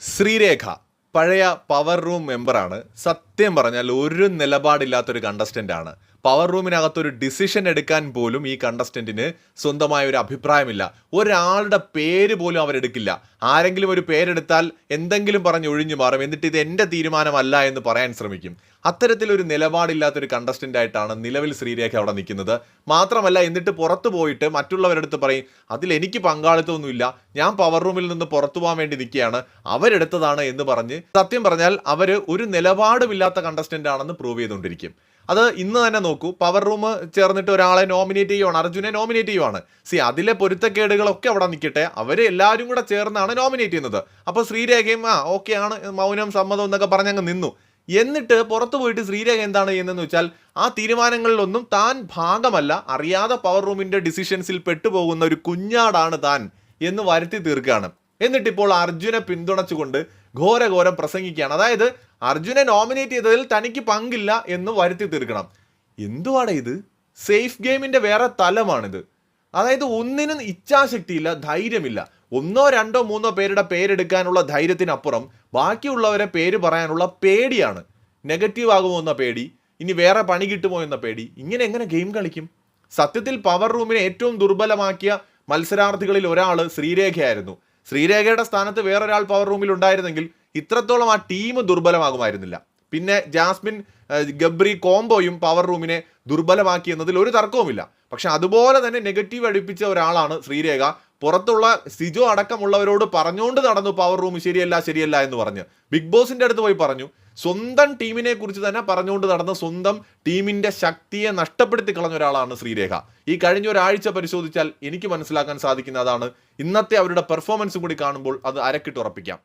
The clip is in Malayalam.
ശ്രീരേഖ പഴയ പവർ റൂം മെമ്പറാണ് സത്യം പറഞ്ഞാൽ ഒരു നിലപാടില്ലാത്തൊരു കണ്ടസ്റ്റന്റ് ആണ്. പവർ റൂമിനകത്തൊരു ഡിസിഷൻ എടുക്കാൻ പോലും ഈ കണ്ടസ്റ്റന്റിന് സ്വന്തമായ ഒരു അഭിപ്രായമില്ല. ഒരാളുടെ പേര് പോലും അവരെടുക്കില്ല ആരെങ്കിലും ഒരു പേരെടുത്താൽ എന്തെങ്കിലും പറഞ്ഞ് ഒഴിഞ്ഞു മാറും. എന്നിട്ട് ഇത് എന്റെ തീരുമാനമല്ല എന്ന് പറയാൻ ശ്രമിക്കും. അത്തരത്തിലൊരു നിലപാടില്ലാത്തൊരു കണ്ടസ്റ്റന്റ് ആയിട്ടാണ് നിലവിൽ ശ്രീരേഖ അവിടെ നിൽക്കുന്നത്. മാത്രമല്ല എന്നിട്ട് പുറത്തു പോയിട്ട് മറ്റുള്ളവരടുത്ത് പറയും അതിൽ എനിക്ക് പങ്കാളിത്തമൊന്നുമില്ല. ഞാൻ പവർ റൂമിൽ നിന്ന് പുറത്തു പോകാൻ വേണ്ടി നിൽക്കുകയാണ്. അവരെടുത്തതാണ് എന്ന് പറഞ്ഞ് സത്യം പറഞ്ഞാൽ അവർ ഒരു നിലപാടുമില്ലാത്ത കണ്ടസ്റ്റന്റ് ആണെന്ന് പ്രൂവ് ചെയ്തുകൊണ്ടിരിക്കും. അത് ഇന്ന് തന്നെ നോക്കൂ. പവർ റൂം ചേർന്നിട്ട് ഒരാളെ നോമിനേറ്റ് ചെയ്യുവാണ് അർജുനെ നോമിനേറ്റ് ചെയ്യുവാണ്. സി അതിലെ പൊരുത്തക്കേടുകളൊക്കെ അവിടെ നിൽക്കട്ടെ. അവർ എല്ലാവരും കൂടെ ചേർന്നാണ് നോമിനേറ്റ് ചെയ്യുന്നത്. അപ്പോൾ ശ്രീരേഖയും ആ ഓക്കെ ആണ്. മൗനം സമ്മതം എന്നൊക്കെ പറഞ്ഞങ്ങ് നിന്നു. എന്നിട്ട് പുറത്തു പോയിട്ട് ശ്രീരേഖ എന്താണ് ചെയ്യുന്നതെന്ന് വെച്ചാൽ ആ തീരുമാനങ്ങളിലൊന്നും താൻ ഭാഗമല്ല. അറിയാതെ പവർ റൂമിന്റെ ഡിസിഷൻസിൽ പെട്ടുപോകുന്ന ഒരു കുഞ്ഞാടാണ് താൻ എന്ന് വരുത്തി തീർക്കുകയാണ്. എന്നിട്ടിപ്പോൾ അർജുനെ പിന്തുണച്ചുകൊണ്ട് ഘോരഘോരം പ്രസംഗിക്കുകയാണ്. അതായത് അർജുനെ നോമിനേറ്റ് ചെയ്തതിൽ തനിക്ക് പങ്കില്ല എന്ന് വരുത്തി തീർക്കണം. എന്തുവാണ് ഇത്? സേഫ് ഗെയിമിന്റെ വേറെ തലമാണിത്. അതായത് ഒന്നിനും ഇച്ഛാശക്തിയില്ല ധൈര്യമില്ല. ഒന്നോ രണ്ടോ മൂന്നോ പേരുടെ പേരെടുക്കാനുള്ള ധൈര്യത്തിനപ്പുറം ബാക്കിയുള്ളവരെ പേര് പറയാനുള്ള പേടിയാണ്. നെഗറ്റീവ് ആകുമോ എന്ന പേടി ഇനി വേറെ പണി കിട്ടുമോ എന്ന പേടി ഇങ്ങനെ എങ്ങനെ ഗെയിം കളിക്കും? സത്യത്തിൽ പവർ റൂമിനെ ഏറ്റവും ദുർബലമാക്കിയ മത്സരാർത്ഥികളിൽ ഒരാൾ ശ്രീരേഖയായിരുന്നു. ശ്രീരേഖയുടെ സ്ഥാനത്ത് വേറൊരാൾ പവർ റൂമിൽ ഉണ്ടായിരുന്നെങ്കിൽ ഇത്രത്തോളം ആ ടീം ദുർബലമാകുമായിരുന്നില്ല. പിന്നെ ജാസ്മിൻ ഗബ്രി കോംബോയും പവർ റൂമിനെ ദുർബലമാക്കി എന്നതിൽ ഒരു തർക്കവുമില്ല. പക്ഷെ അതുപോലെ തന്നെ നെഗറ്റീവ് അടുപ്പിച്ച ഒരാളാണ് ശ്രീരേഖ. പുറത്തുള്ള സിജോ അടക്കമുള്ളവരോട് പറഞ്ഞുകൊണ്ട് നടന്നു പവർ റൂം ശരിയല്ല ശരിയല്ല എന്ന് പറഞ്ഞ്. ബിഗ് ബോസിന്റെ അടുത്ത് പോയി പറഞ്ഞു. സ്വന്തം ടീമിനെ കുറിച്ച് തന്നെ പറഞ്ഞുകൊണ്ട് നടന്ന സ്വന്തം ടീമിന്റെ ശക്തിയെ നഷ്ടപ്പെടുത്തി കളഞ്ഞ ഒരാളാണ് ശ്രീരേഖ. ഈ കഴിഞ്ഞ ഒരാഴ്ച പരിശോധിച്ചാൽ എനിക്ക് മനസ്സിലാക്കാൻ സാധിക്കുന്ന അതാണ്. ഇന്നത്തെ അവരുടെ പെർഫോമൻസും കൂടി കാണുമ്പോൾ അത് അരക്കിട്ടുറപ്പിക്കാം